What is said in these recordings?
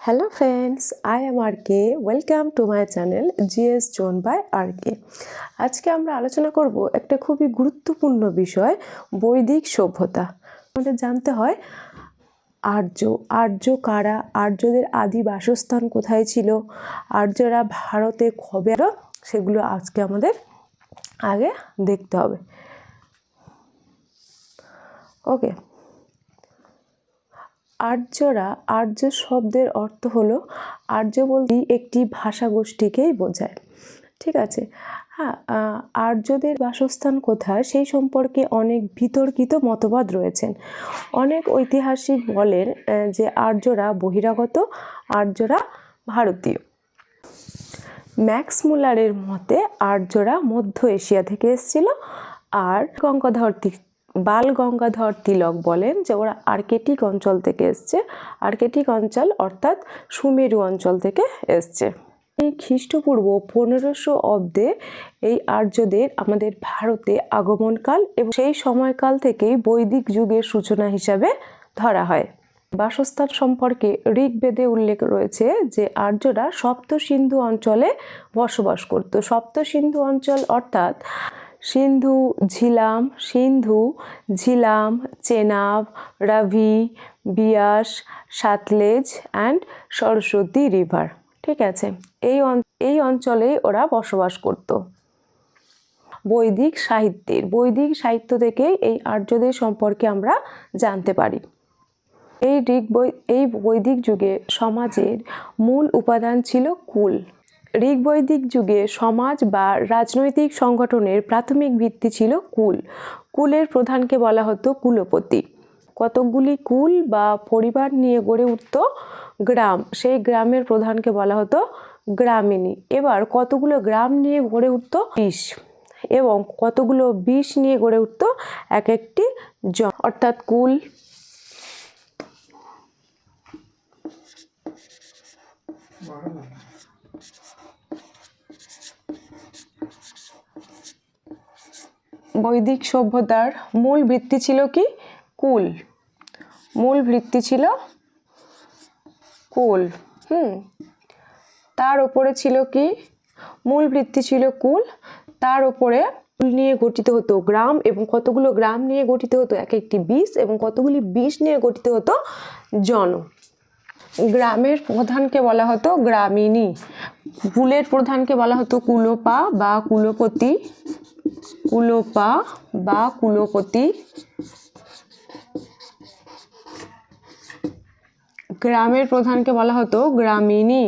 Hello friends I am R K welcome to my channel GS zone by R K আজকে আমরা আলোচনা করব একটা খুবই গুরুত্বপূর্ণ বিষয়, বৈদিক সভ্যতা। আমাদের জানতে হয়, আর্য আর্য কারা? আর্যদের আদি বাসস্থান কোথায় ছিল? আর্যরা ভারতে কবে সেগুলো আজকে আমাদের আগে দেখতে হবে। ওকে আর্যরা আর্য শব্দের অর্থ হলো আর্য বলতে একটি ভাষা গোষ্ঠীকেই বোঝায়। ঠিক আছে? হ্যাঁ আর্যদের বাসস্থান কোথায় সেই সম্পর্কে অনেক বিতর্কিত মতবাদ রয়েছেন। অনেক ঐতিহাসিক বলেন যে আর্যরা বহিরাগত, আর্যরা ভারতীয়। ম্যাক্স মুলারের মতে আর্যরা মধ্য এশিয়া থেকে এসেছিল আর গঙ্গাধর বাল গঙ্গাধর তিলক বলেন যে ওরা আর্কেটিক অঞ্চল থেকে এসছে। আর্কেটিক অঞ্চল অর্থাৎ সুমেরু অঞ্চল থেকে এসছে। এই খ্রিস্টপূর্ব পনেরোশো অব্দে এই আর্যদের আমাদের ভারতে আগমনকাল এবং সেই সময়কাল থেকেই বৈদিক যুগের সূচনা হিসাবে ধরা হয়। বাসস্থান সম্পর্কে ঋগ্বেদে উল্লেখ রয়েছে যে আর্যরা সপ্ত সিন্ধু অঞ্চলে বসবাস করত। সপ্ত সিন্ধু অঞ্চল অর্থাৎ সিন্ধু ঝিলাম সিন্ধু ঝিলাম, চেনাব রাভি বিয়াস, সাতলেজ অ্যান্ড সরস্বতী রিভার ঠিক আছে? এই এই অঞ্চলেই ওরা বসবাস করতো। বৈদিক সাহিত্যের, বৈদিক সাহিত্য থেকে এই আর্যদের সম্পর্কে আমরা জানতে পারি। এই ঋগ এই বৈদিক যুগে সমাজের মূল উপাদান ছিল কুল। ঋগ বৈদিক যুগে সমাজ বা রাজনৈতিক সংগঠনের প্রাথমিক ভিত্তি ছিল কুল। কুলের প্রধানকে বলা হতো কুলপতি। কতকগুলি কুল বা পরিবার নিয়ে গড়ে উঠত গ্রাম। সেই গ্রামের প্রধানকে বলা হতো গ্রামিনী এবার কতগুলো গ্রাম নিয়ে গড়ে উঠত বিষ এবং কতগুলো বিষ নিয়ে গড়ে উঠত এক একটি জ অর্থাৎ কুল বৈদিক সভ্যতার মূল ভিত্তি ছিল কি? কুল। মূল ভিত্তি ছিল কুল। হুম। তার ওপরে ছিল কি? মূল ভিত্তি ছিল কুল। তার ওপরে কুল নিয়ে গঠিত হতো গ্রাম এবং কতগুলো গ্রাম নিয়ে গঠিত হতো? এক একটি বিষ এবং কতগুলি বিষ নিয়ে গঠিত হতো? জন। গ্রামের প্রধানকে বলা হতো গ্রামিনী কুলের প্রধানকে বলা হতো কুলোপা বা কুলোপতি। কুলোপা বা কুলোপতি। গ্রামের প্রধানকে বলা হতো গ্রামিনী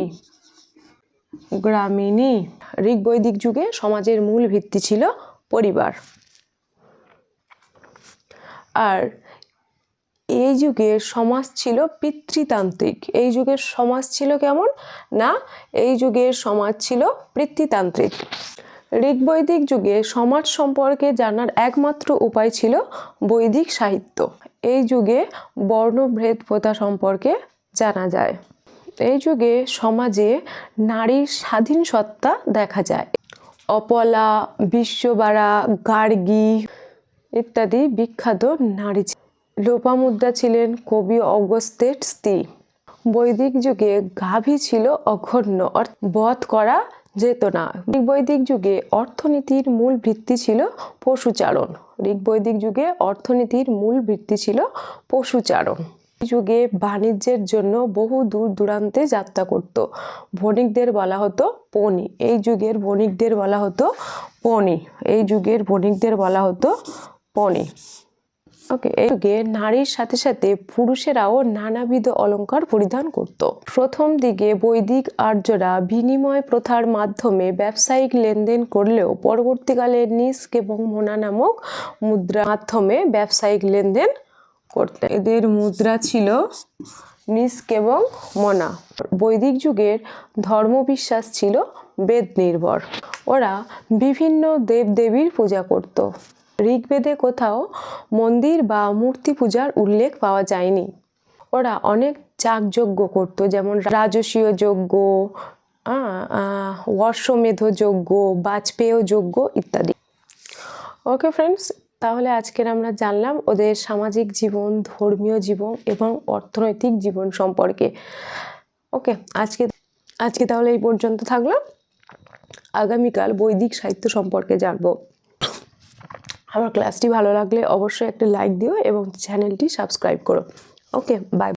গ্রামিনী ঋগ বৈদিক যুগে সমাজের মূল ভিত্তি ছিল পরিবার। আর এই যুগের সমাজ ছিল পিতৃতান্ত্রিক। এই যুগের সমাজ ছিল কেমন? না, এই যুগের সমাজ ছিল পিতৃতান্ত্রিক। ঋগ্বৈদিক যুগে সমাজ সম্পর্কে জানার একমাত্র উপায় ছিল বৈদিক সাহিত্য। এই যুগে বর্ণভেদ প্রথা সম্পর্কে জানা যায়। এই যুগে সমাজে নারীর স্বাধীন সত্তা দেখা যায়। অপলা, বিশ্ববাড়া, গার্গী ইত্যাদি বিখ্যাত নারী। লোপামুদ্রা ছিলেন কবি অগস্ত্যের স্ত্রী। বৈদিক যুগে গাভী ছিল অঘন্য বধ করা যেত না। ঋগ্বৈদিক যুগে অর্থনীতির মূল ভিত্তি ছিল পশুচারণ। ঋগ্বৈদিক যুগে অর্থনীতির মূল ভিত্তি ছিল পশুচারণ। যুগে বাণিজ্যের জন্য বহু দূর দূরান্তে যাত্রা করত। বণিকদের বলা হতো পণি। এই যুগের বণিকদের বলা হতো পনি এই যুগের বণিকদের বলা হতো পণি। ওকে যুগে নারীর সাথে সাথে পুরুষেরাও নানাবিধ অলংকার পরিধান করত। প্রথম দিকে বৈদিক আর্যরা বিনিময় প্রথার মাধ্যমে ব্যবসায়িক লেনদেন করলেও পরবর্তীকালে নিস্ক এবং মোনা নামক মুদ্রার মাধ্যমে ব্যবসায়িক লেনদেন করতেন। এদের মুদ্রা ছিল নিস্ক এবং মনা। বৈদিক যুগের ধর্মবিশ্বাস ছিল বেদ নির্ভর ওরা বিভিন্ন দেবদেবীর পূজা করত। ঋগ্বেদে কোথাও মন্দির বা মূর্তি পূজার উল্লেখ পাওয়া যায়নি। ওরা অনেক যাগযজ্ঞ করত, যেমন রাজসীয় যজ্ঞ অশ্বমেধ যজ্ঞ, বাজপেয় যজ্ঞ ইত্যাদি। ওকে ফ্রেন্ডস, তাহলে আজকের আমরা জানলাম ওদের সামাজিক জীবন, ধর্মীয় জীবন এবং অর্থনৈতিক জীবন সম্পর্কে। ওকে, আজকে আজকে তাহলে এই পর্যন্ত থাকলাম। আগামীকাল বৈদিক সাহিত্য সম্পর্কে জানব। আমার ক্লাসটি ভালো লাগলে অবশ্যই একটা লাইক দিও এবং চ্যানেলটি সাবস্ক্রাইব করো। Okay bye